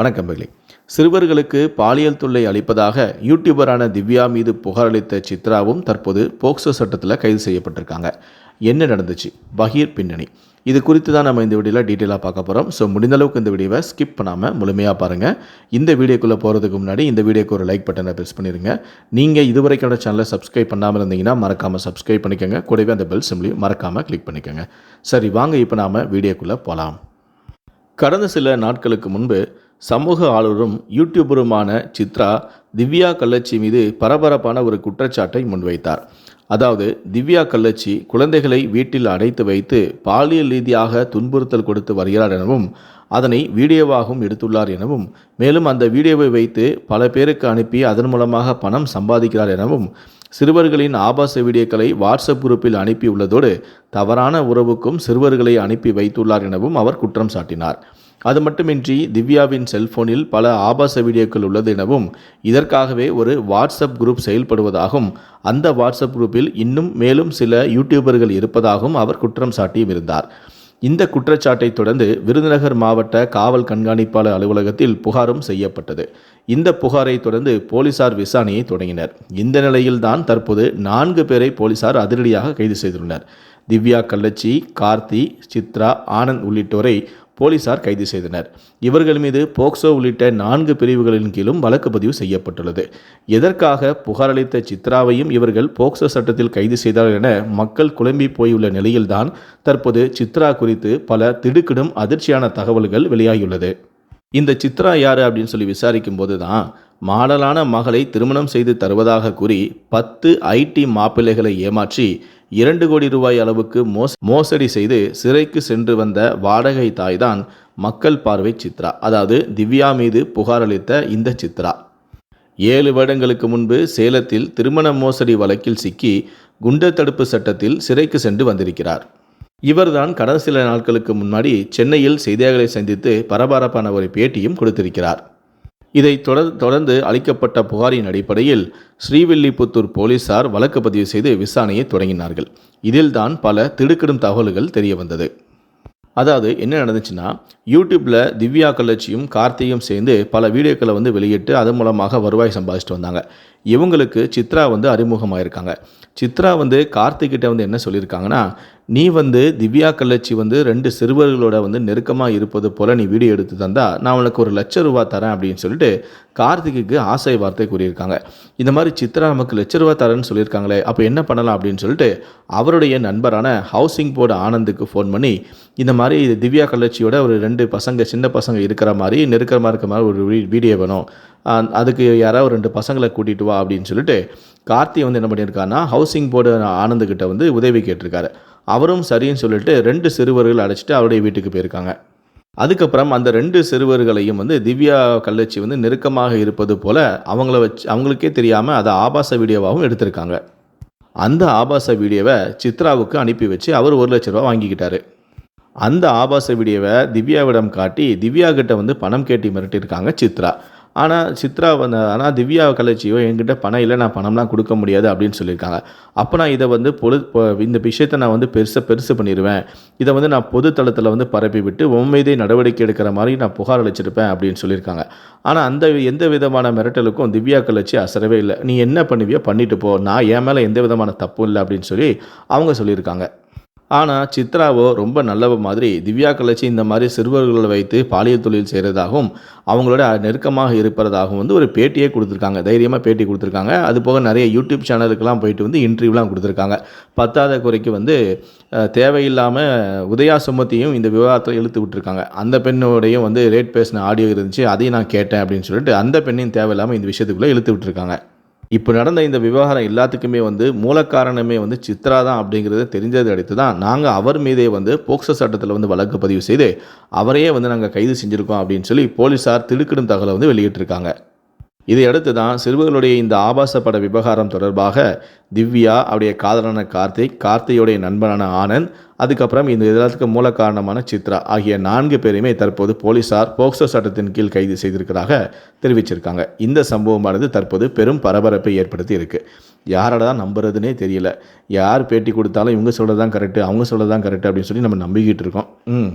வணக்கம் மகளே சிறுவர்களுக்கு பாலியல் தொல்லை அளிப்பதாக யூடியூபரான திவ்யா மீது புகார் அளித்த சித்ராவும் தற்போது போக்சோ சட்டத்தில் கைது செய்யப்பட்டிருக்காங்க. என்ன நடந்துச்சு? பகீர் பின்னணி. இது குறித்து தான் நம்ம இந்த வீடியோவில் டீட்டெயிலாக பார்க்க போகிறோம் ஸோ முடிந்தளவுக்கு இந்த வீடியோவை ஸ்கிப் பண்ணாமல் முழுமையாக பாருங்கள் இந்த வீடியோக்குள்ளே போகிறதுக்கு முன்னாடி இந்த வீடியோக்கு ஒரு லைக் பட்டனை ப்ரெஸ் பண்ணிடுங்க நீங்கள் இதுவரைக்கான சேனலை சப்ஸ்கிரைப் பண்ணாமல் இருந்தீங்கன்னா மறக்காமல் சப்ஸ்கிரைப் பண்ணிக்கோங்க. கூடவே அந்த பெல் சிம்லையும் மறக்காமல் கிளிக் பண்ணிக்கோங்க. சரி வாங்க இப்போ நாம் வீடியோக்குள்ளே போகலாம் கடந்த சில நாட்களுக்கு முன்பு சமூக ஆளுநரும் யூடியூபருமான சித்ரா திவ்யா கள்ளச்சி மீது பரபரப்பான ஒரு குற்றச்சாட்டை முன்வைத்தார். அதாவது திவ்யா கள்ளச்சி குழந்தைகளை வீட்டில் அடைத்து வைத்து பாலியல் ரீதியாக துன்புறுத்தல் கொடுத்து வருகிறார் எனவும் அதனை வீடியோவாகவும் எடுத்துள்ளார் எனவும் மேலும் அந்த வீடியோவை வைத்து பல பேருக்கு அனுப்பி அதன் மூலமாக பணம் சம்பாதிக்கிறார் எனவும் சிறுவர்களின் ஆபாச வீடியோக்களை வாட்ஸ்அப் குரூப்பில் அனுப்பியுள்ளதோடு தவறான உறவுக்கும் சிறுவர்களை அனுப்பி வைத்துள்ளார் எனவும் அவர் குற்றம் சாட்டினார். அது மட்டுமின்றி திவ்யாவின் செல்போனில் பல ஆபாச வீடியோக்கள் உள்ளது எனவும் இதற்காகவே ஒரு வாட்ஸ்அப் குரூப் செயல்படுவதாகவும் அந்த வாட்ஸ்அப் குரூப்பில் இன்னும் மேலும் சில யூடியூபர்கள் இருப்பதாகவும் அவர் குற்றம் சாட்டியும் இருந்தார். இந்த குற்றச்சாட்டை தொடர்ந்து விருதுநகர் மாவட்ட காவல் கண்காணிப்பாளர் அலுவலகத்தில் புகாரும் செய்யப்பட்டது. இந்த புகாரை தொடர்ந்து போலீசார் விசாரணையை தொடங்கினர். இந்த நிலையில்தான் தற்போது நான்கு பேரை போலீசார் அதிரடியாக கைது செய்துள்ளனர். திவ்யா கள்ளச்சி கார்த்தி சித்ரா ஆனந்த் உள்ளிட்டோரை போலீசார் கைது செய்தனர். இவர்கள் மீது போக்சோ உள்ளிட்ட நான்கு பிரிவுகளின் கீழும் வழக்கு பதிவு செய்யப்பட்டுள்ளது. எதற்காக புகார் அளித்த சித்ராவையும் இவர்கள் போக்சோ சட்டத்தில் கைது செய்தார்கள் என மக்கள் குழம்பி போயுள்ள நிலையில்தான் தற்போது சித்ரா குறித்து பல திடுக்கிடும் அதிர்ச்சியான தகவல்கள் வெளியாகியுள்ளது. இந்த சித்ரா யார் அப்படின்னு சொல்லி விசாரிக்கும் போது தான் மாடலான மகளை திருமணம் செய்து தருவதாக கூறி பத்து ஐடி மாப்பிள்ளைகளை ஏமாற்றி இரண்டு கோடி ரூபாய் அளவுக்கு மோச மோசடி செய்து சிறைக்கு சென்று வந்த வாடகை தாய்தான் மக்கள் பார்வை சித்ரா. அதாவது திவ்யா மீது புகார் அளித்த இந்த சித்ரா. ஏழு வருடங்களுக்கு முன்பு சேலத்தில் திருமண மோசடி வழக்கில் சிக்கி குண்டர் தடுப்பு சட்டத்தில் சிறைக்கு சென்று வந்திருக்கிறார். இவர்தான் கடந்த சில நாட்களுக்கு முன்னாடி சென்னையில் செய்தியாளர்களை சந்தித்து பரபரப்பான ஒரு பேட்டியும் கொடுத்திருக்கிறார். இதை தொடர் தொடர்ந்து அளிக்கப்பட்ட புகாரின் அடிப்படையில் ஸ்ரீவில்லிபுத்தூர் போலீசார் வழக்கு பதிவு செய்து விசாரணையை தொடங்கினார்கள். இதில்தான் பல திடுக்கிடும் தகவல்கள் தெரிய வந்தது அதாவது என்ன நடந்துச்சுன்னா யூடியூப்பில் திவ்யா கல்லட்சியும் கார்த்தியும் சேர்ந்து பல வீடியோக்களை வந்து வெளியிட்டு அதன் மூலமாக வருவாய் சம்பாதிச்சிட்டு வந்தாங்க. இவங்களுக்கு சித்ரா வந்து அறிமுகமாயிருக்காங்க. சித்ரா வந்து கார்த்திகிட்ட வந்து என்ன சொல்லியிருக்காங்கன்னா நீ வந்து திவ்யா கல்லட்சி வந்து ரெண்டு சிறுவர்களோட வந்து நெருக்கமாக இருப்பது போல் நீ வீடியோ எடுத்து தந்தால் நான் உனக்கு ஒரு லட்ச ரூபா தரேன் அப்படின்னு சொல்லிட்டு கார்த்திக்கு ஆசை வார்த்தை கூறியிருக்காங்க. இந்த மாதிரி சித்ரா நமக்கு லட்ச ரூபா தரேன்னு சொல்லியிருக்காங்களே அப்போ என்ன பண்ணலாம் அப்படின்னு சொல்லிட்டு அவருடைய நண்பரான ஹவுசிங் போர்டு ஆனந்துக்கு ஃபோன் பண்ணி இந்த மாதிரி திவ்யா கல்லட்சியோட ஒரு ரெண்டு பசங்க சின்ன பசங்க இருக்கிற மாதிரி நெருக்கமாக இருக்கிற மாதிரி ஒரு வீடியோ வேணும். அதுக்கு யாராவது ரெண்டு பசங்களை கூட்டிகிட்டு வா அப்படின்னு சொல்லிட்டு கார்த்தி வந்து என்ன பண்ணியிருக்காருன்னா ஹவுசிங் போர்டு ஆனந்துக்கிட்ட வந்து உதவி கேட்டிருக்காரு. அவரும் சரின்னு சொல்லிட்டு ரெண்டு சிறுவர்கள் அழைச்சிட்டு அவருடைய வீட்டுக்கு போயிருக்காங்க. அதுக்கப்புறம் அந்த ரெண்டு சிறுவர்களையும் வந்து திவ்யா கள்ளச்சி வந்து நெருக்கமாக இருப்பது போல் அவங்கள வச்சு அவங்களுக்கே தெரியாமல் அதை ஆபாச வீடியோவாகவும் எடுத்திருக்காங்க. அந்த ஆபாச வீடியோவை சித்ராவுக்கு அனுப்பி வச்சு அவர் ஒரு லட்ச ரூபா வாங்கிக்கிட்டாரு. அந்த ஆபாச வீடியோவை திவ்யாவிடம் காட்டி திவ்யா கிட்ட வந்து பணம் கேட்டி மிரட்டியிருக்காங்க சித்ரா. ஆனால் சித்ரா வந்து ஆனால் திவ்யா கலைச்சியோ என்கிட்ட பணம் இல்லை நான் பணம்லாம் கொடுக்க முடியாது அப்படின்னு சொல்லியிருக்காங்க. அப்போ நான் இதை வந்து பொது இந்த விஷயத்தை நான் வந்து பெருசாக பெருசு பண்ணிடுவேன் இதை வந்து நான் பொது தளத்தில் வந்து பரப்பி விட்டு உண்மைதே நடவடிக்கை எடுக்கிற மாதிரி நான் புகார் அளிச்சிருப்பேன் அப்படின்னு சொல்லியிருக்காங்க. ஆனால் அந்த எந்த விதமான மிரட்டலுக்கும் திவ்யா கலைச்சி அசரவே இல்லை. நீ என்ன பண்ணுவியோ பண்ணிட்டு போ. நான் என் மேலே எந்த விதமான தப்பும் இல்லை அப்படின்னு சொல்லி அவங்க சொல்லியிருக்காங்க. ஆனால் சித்ராவோ ரொம்ப நல்லவ மாதிரி திவ்யா கலைச்சி இந்த மாதிரி சிறுவர்களை வைத்து பாலியல் தொழில் செய்கிறதாகவும் அவங்களோட நெருக்கமாக இருப்பதாகவும் வந்து ஒரு பேட்டியே கொடுத்துருக்காங்க. தைரியமாக பேட்டி கொடுத்துருக்காங்க. அது போக நிறைய யூடியூப் சேனலுக்கெல்லாம் போயிட்டு வந்து இன்டர்வியூலாம் கொடுத்துருக்காங்க. பத்தாத குறைக்கு வந்து தேவையில்லாமல் உதயா சுமத்தியும் இந்த விவாதத்தில் இழுத்து விட்டுருக்காங்க. அந்த பெண்ணோடையும் வந்து ரேட் பேசின ஆடியோ இருந்துச்சு. அதையும் நான் கேட்டேன் அப்படின்னு சொல்லிட்டு அந்த பெண்ணையும் தேவையில்லாமல் இந்த விஷயத்துக்குள்ளே இழுத்து விட்டுருக்காங்க. இப்போ நடந்த இந்த விவகாரம் எல்லாத்துக்குமே வந்து மூலக்காரணமே வந்து சித்ரா தான் அப்படிங்கிறது தெரிஞ்சது அடுத்து தான் நாங்கள் அவர் மீதே வந்து போக்சோ சட்டத்தில் வந்து வழக்கு பதிவு செய்து அவரையே வந்து நாங்கள் கைது செஞ்சுருக்கோம் அப்படின்னு சொல்லி போலீஸார் திடுக்கிடும் தகவலை வந்து வெளியிட்டிருக்காங்க. இதையடுத்து தான் சிறுவர்களுடைய இந்த ஆபாச பட விவகாரம் தொடர்பாக திவ்யா அவருடைய காதலான கார்த்திக் கார்த்தியோடைய நண்பனான ஆனந்த் அதுக்கப்புறம் இந்த எல்லாத்துக்கு மூல காரணமான சித்ரா ஆகிய நான்கு பேரையுமே தற்போது போலீசார் போக்சோ சட்டத்தின் கீழ் கைது செய்திருக்கிறதாக தெரிவிச்சிருக்காங்க. இந்த சம்பவமானது தற்போது பெரும் பரபரப்பை ஏற்படுத்தி இருக்கு யாரோட தான் நம்புறதுனே தெரியல. யார் பேட்டி கொடுத்தாலும் இவங்க சொல்கிறது தான் கரெக்டு அவங்க சொல்கிறது தான் கரெக்டு அப்படின்னு சொல்லி நம்ம நம்பிக்கிட்டு இருக்கோம். ம்.